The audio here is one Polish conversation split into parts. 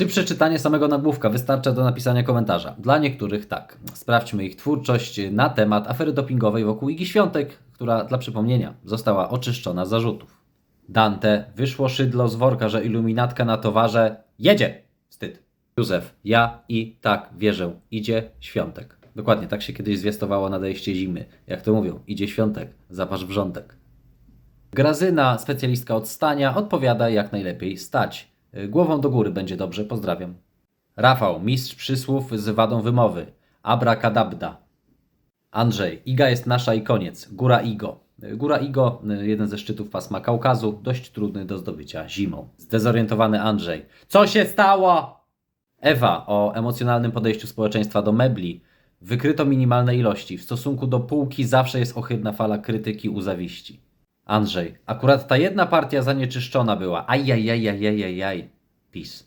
Czy przeczytanie samego nagłówka wystarcza do napisania komentarza? Dla niektórych tak. Sprawdźmy ich twórczość na temat afery dopingowej wokół Igi Świątek, która dla przypomnienia została oczyszczona z zarzutów. Dante, wyszło szydlo z worka, że iluminatka na towarze jedzie! Wstyd. Józef, ja i tak wierzę, idzie świątek. Dokładnie tak się kiedyś zwiastowało nadejście zimy. Jak to mówią, idzie świątek, zapasz wrzątek. Grazyna, specjalistka od stania, odpowiada jak najlepiej stać. Y, Głową do góry będzie dobrze, pozdrawiam. Rafał, mistrz przysłów z wadą wymowy. Abracadabda. Andrzej, Iga jest nasza i koniec. Góra Igo. Y, Góra Igo, y, jeden ze szczytów pasma Kaukazu, dość trudny do zdobycia zimą. Zdezorientowany Andrzej. Co się stało? Ewa o emocjonalnym podejściu społeczeństwa do mebli. Wykryto minimalne ilości. W stosunku do półki zawsze jest ohydna fala krytyki u zawiści. Andrzej. Akurat ta jedna partia zanieczyszczona była. Ajajajajajajaj. PiS.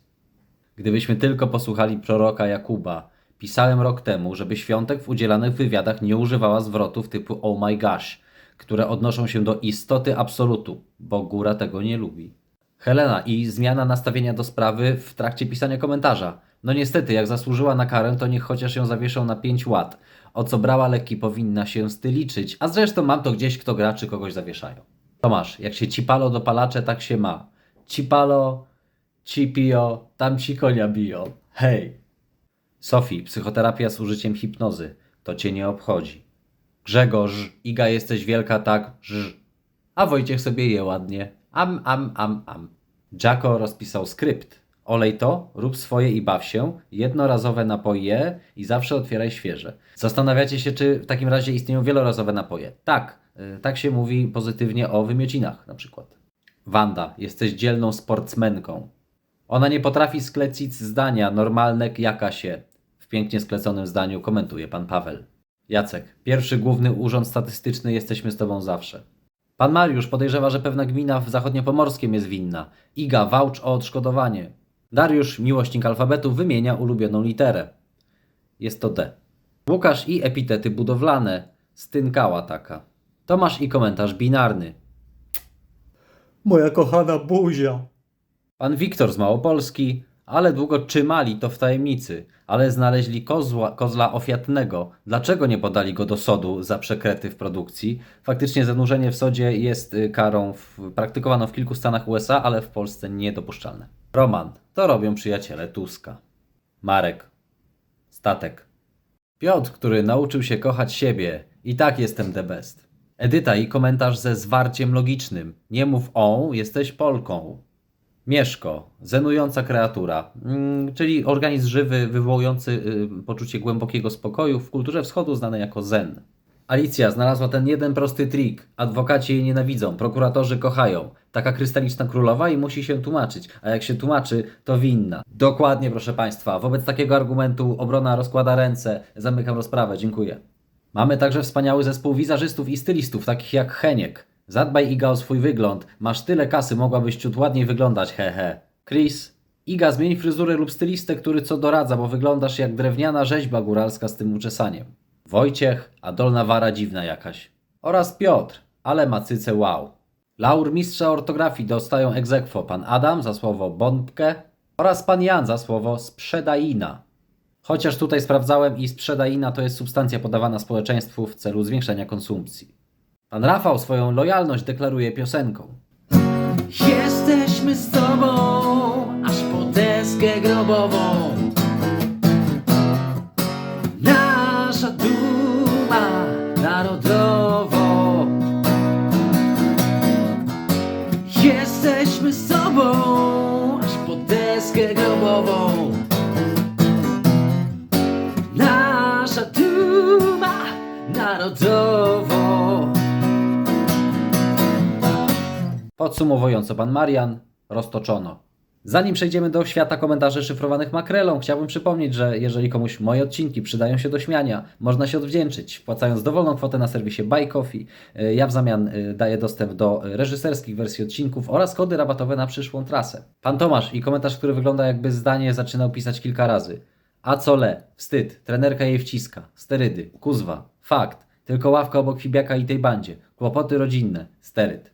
Gdybyśmy tylko posłuchali proroka Jakuba. Pisałem rok temu, żeby świątek w udzielanych wywiadach nie używała zwrotów typu oh my gosh, które odnoszą się do istoty absolutu, bo góra tego nie lubi. Helena i zmiana nastawienia do sprawy w trakcie pisania komentarza. No niestety, jak zasłużyła na karę, to niech chociaż ją zawieszą na 5 łat. O co brała leki powinna się styliczyć, a zresztą mam to gdzieś, kto gra, czy kogoś zawieszają. Tomasz, jak się cipalo dopalacze, tak się ma. Cipalo, cipio, tam ci konia biją. Hej! Sofii, psychoterapia z użyciem hipnozy. To cię nie obchodzi. Grzegorz, Iga jesteś wielka tak, żż. A Wojciech sobie je ładnie. Am, am, am, am. Jacko rozpisał skrypt. Olej to, rób swoje i baw się, jednorazowe napoje i zawsze otwieraj świeże. Zastanawiacie się, czy w takim razie istnieją wielorazowe napoje? Tak, tak się mówi pozytywnie o wymiocinach na przykład. Wanda, jesteś dzielną sportsmenką. Ona nie potrafi sklecić zdania normalne jaka się. W pięknie skleconym zdaniu komentuje pan Paweł. Jacek, pierwszy główny urząd statystyczny jesteśmy z tobą zawsze. Pan Mariusz podejrzewa, że pewna gmina w zachodniopomorskiem jest winna. Iga, wałcz o odszkodowanie. Dariusz, miłośnik alfabetu, wymienia ulubioną literę. Jest to D. Łukasz i epitety budowlane. Stynkała taka. Tomasz i komentarz binarny. Moja kochana buzia. Pan Wiktor z Małopolski, ale długo trzymali to w tajemnicy, ale znaleźli kozła, kozla ofiatnego. Dlaczego nie podali go do sodu za przekrety w produkcji? Faktycznie zanurzenie w sodzie jest y, karą w, praktykowaną w kilku stanach USA, ale w Polsce niedopuszczalne. Roman, to robią przyjaciele Tuska. Marek, statek. Piotr, który nauczył się kochać siebie. I tak jestem the best. Edyta i komentarz ze zwarciem logicznym. Nie mów on, jesteś Polką. Mieszko, zenująca kreatura, mm, czyli organizm żywy wywołujący y, poczucie głębokiego spokoju w kulturze wschodu znanej jako zen. Alicja znalazła ten jeden prosty trik. Adwokaci jej nienawidzą, prokuratorzy kochają. Taka krystaliczna królowa i musi się tłumaczyć, a jak się tłumaczy, to winna. Dokładnie, proszę Państwa. Wobec takiego argumentu obrona rozkłada ręce. Zamykam rozprawę, dziękuję. Mamy także wspaniały zespół wizerzystów i stylistów, takich jak Heniek. Zadbaj Iga o swój wygląd. Masz tyle kasy, mogłabyś ciut ładniej wyglądać, hehe. Chris. Iga, zmień fryzurę lub stylistę, który co doradza, bo wyglądasz jak drewniana rzeźba góralska z tym uczesaniem. Wojciech, a dolna wara dziwna jakaś. Oraz Piotr, ale ma cyce wow. Laur mistrza ortografii dostają egzekwo pan Adam za słowo bombkę oraz pan Jan za słowo sprzedaina. Chociaż tutaj sprawdzałem i sprzedaina to jest substancja podawana społeczeństwu w celu zwiększenia konsumpcji. Pan Rafał swoją lojalność deklaruje piosenką. Jesteśmy z tobą aż po deskę grobową. Nasza duma narodowo. Jesteśmy z tobą aż po deskę grobową. Narodowo. Podsumowująco pan Marian, roztoczono. Zanim przejdziemy do świata komentarzy szyfrowanych makrelą, chciałbym przypomnieć, że jeżeli komuś moje odcinki przydają się do śmiania, można się odwdzięczyć, wpłacając dowolną kwotę na serwisie Buy Coffee. Y, Ja w zamian y, daję dostęp do reżyserskich wersji odcinków oraz kody rabatowe na przyszłą trasę. Pan Tomasz i komentarz, który wygląda jakby zdanie zaczynał pisać kilka razy. A co le? Wstyd. Trenerka jej wciska. Sterydy. Kuzwa. Fakt. Tylko ławka obok Fibiaka i tej bandzie. Kłopoty rodzinne. Steryd.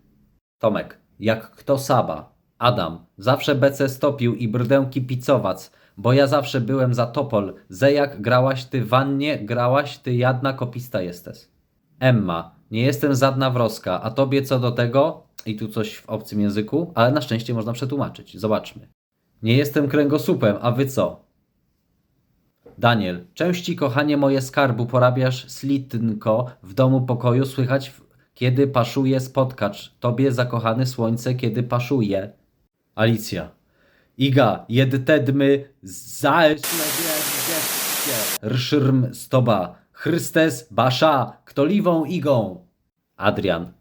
Tomek. Jak kto Saba. Adam, zawsze BC stopił i brdełki picowac, bo ja zawsze byłem za topol. Zejak, grałaś ty wannie, grałaś ty jadna kopista jesteś. Emma, nie jestem żadna wroska, a tobie co do tego? I tu coś w obcym języku, ale na szczęście można przetłumaczyć. Zobaczmy. Nie jestem kręgosłupem, a wy co? Daniel, części kochanie moje skarbu porabiasz slitnko w domu pokoju słychać kiedy paszuje spotkacz. Tobie zakochany słońce kiedy paszuje. Alicja. Iga, jedtedmy zaeślewiecie. Rszyrm stoba. Chrystes basza, ktoliwą igą. Adrian.